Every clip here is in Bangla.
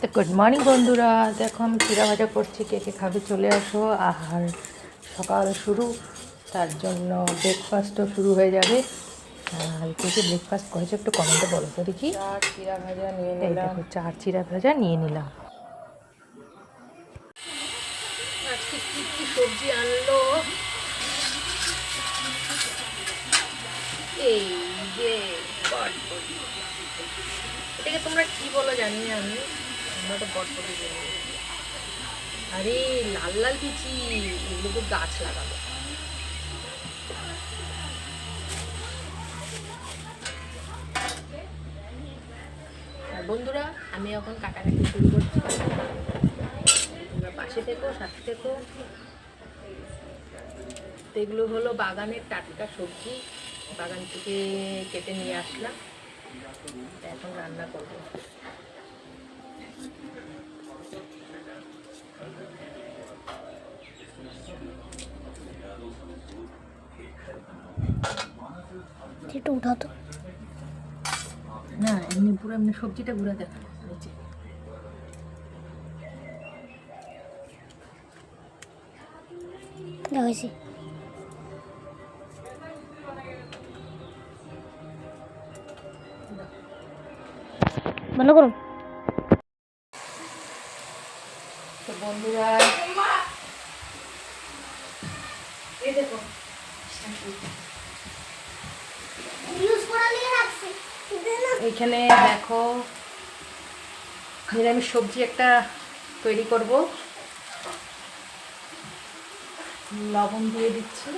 তো গুড মর্নিং বন্ধুরা। দেখো আমি চিরা ভাজা করছি কে কে খাবে চলে আসো। আর সকাল শুরু তার জন্য ব্রেকফাস্টও শুরু হয়ে যাবে। আর কে কে ব্রেকফাস্ট করেছে একটু কমেন্টে বলো তো দেখি। চার ভাজা নিয়ে এই দেখো চার চিরা ভাজা নিয়ে নিলাম। আজকে কি কি সবজি আনলো? এই যে এটাকে তোমরা কি বলো জানি আমি। আরে, লাল লাল বিচি এগুলো তো গাছ লাগাবো। বন্ধুরা, আমি এখন কাটাকাটি শুরু করছি। পাশে থেকো, সাথে থেকো। তো এগুলো হলো বাগানের টাটকা সবজি। বাগান থেকে কেটে নিয়ে আসলাম। এখন রান্না করব। একটু না এমনি পুরো এমনি সবজিটা ঘুরে দেখা দেখাইছি বন্ধ করুন তো বন্ধুরা এই দেখো। এইখানে দেখো নিরামিষ সবজি একটা তৈরি করব। লবণ দিয়ে দিচ্ছি।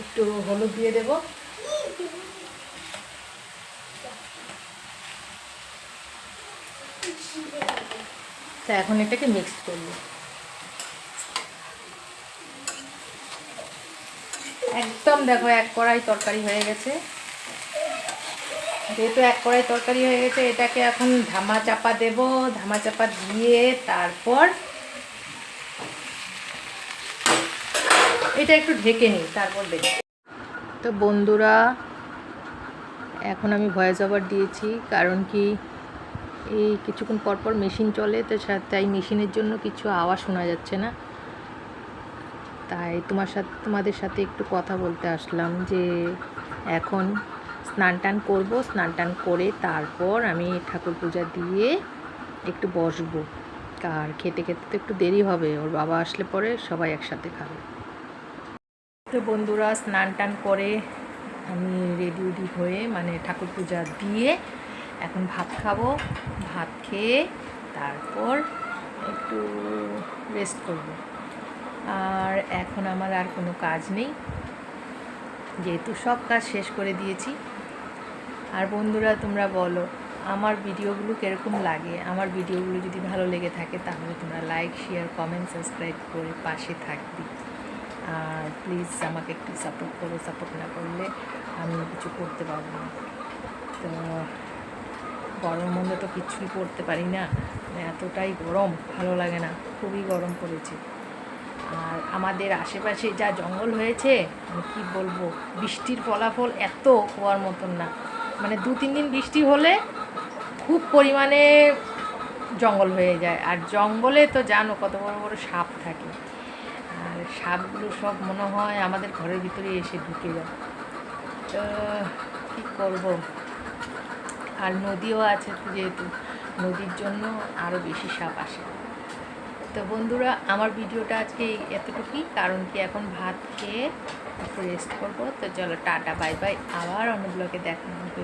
একটু হলুদ দিয়ে দেবো। তা এখন এটাকে মিক্স করব। একদম দেখো এক কড়াই তরকারি হয়ে গেছে। যেহেতু এক কড়াই তরকারি হয়ে গেছে, এটাকে এখন ধামা চাপা দেব। ধামা চাপা দিয়ে তারপর এটা একটু ঢেকে নিই, তারপর দেখি তো বন্ধুরা, এখন আমি ভয়েস ওভার দিয়েছি, কারণ কি এই কিছুক্ষণ পর পর মেশিন চলে, তো তাই মেশিনের জন্য কিছু আওয়াজ শোনা যাচ্ছে না। তাই তোমার সাথে, তোমাদের সাথে একটু কথা বলতে আসলাম যে, এখন স্নান টান করব, স্নান টান করে তারপর আমি ঠাকুর পূজা দিয়ে একটু বসবো। আর খেতে খেতে তো একটু দেরি হবে, ওর বাবা আসলে পরে সবাই একসাথে খাবে। তো বন্ধুরা, স্নান টান করে আমি রেডি হয়ে মানে ঠাকুর পূজা দিয়ে এখন ভাত খাব। ভাত খেয়ে তারপর একটু রেস্ট করব। আর এখন আমার আর কোনো কাজ নেই। যেহেতু সব কাজ শেষ করে দিয়েছি। আর বন্ধুরা, তোমরা বলো, আমার ভিডিওগুলো কীরকম লাগে? আমার ভিডিওগুলো যদি ভালো লেগে থাকে, তাহলে তোমরা লাইক শেয়ার কমেন্ট সাবস্ক্রাইব করে পাশে থাকবি। আর প্লিজ আমাকে একটু সাপোর্ট করো। সাপোর্ট না করলে আমি কিছু করতে পারব না। তো গরম মধ্যে তো কিছুই করতে পারি না। মানে এতটাই গরম, ভালো লাগে না। খুবই গরম পড়েছে। আর আমাদের আশেপাশে যা জঙ্গল হয়েছে আমি কী বলব, বৃষ্টির ফলাফল এত হওয়ার মতন না। মানে দু, তিন দিন বৃষ্টি হলে খুব পরিমাণে জঙ্গল হয়ে যায়। আর জঙ্গলে তো জানো কত বড় বড় সাপ থাকে। আর সাপগুলো সব মনে হয় আমাদের ঘরের ভিতরে এসে ঢুকে যায়। তো কী করব? আর নদীও আছে যেহেতু, নদীর জন্য আরও বেশি সাপ আসে। তো বন্ধুরা, আমার ভিডিওটা আজকে এতটুকুই, কারণ কি এখন ভাত খেয়ে একটু রেস্ট করব। তো চলো টাটা বাই বাই আবার অন্য ব্লগে দেখা হবে।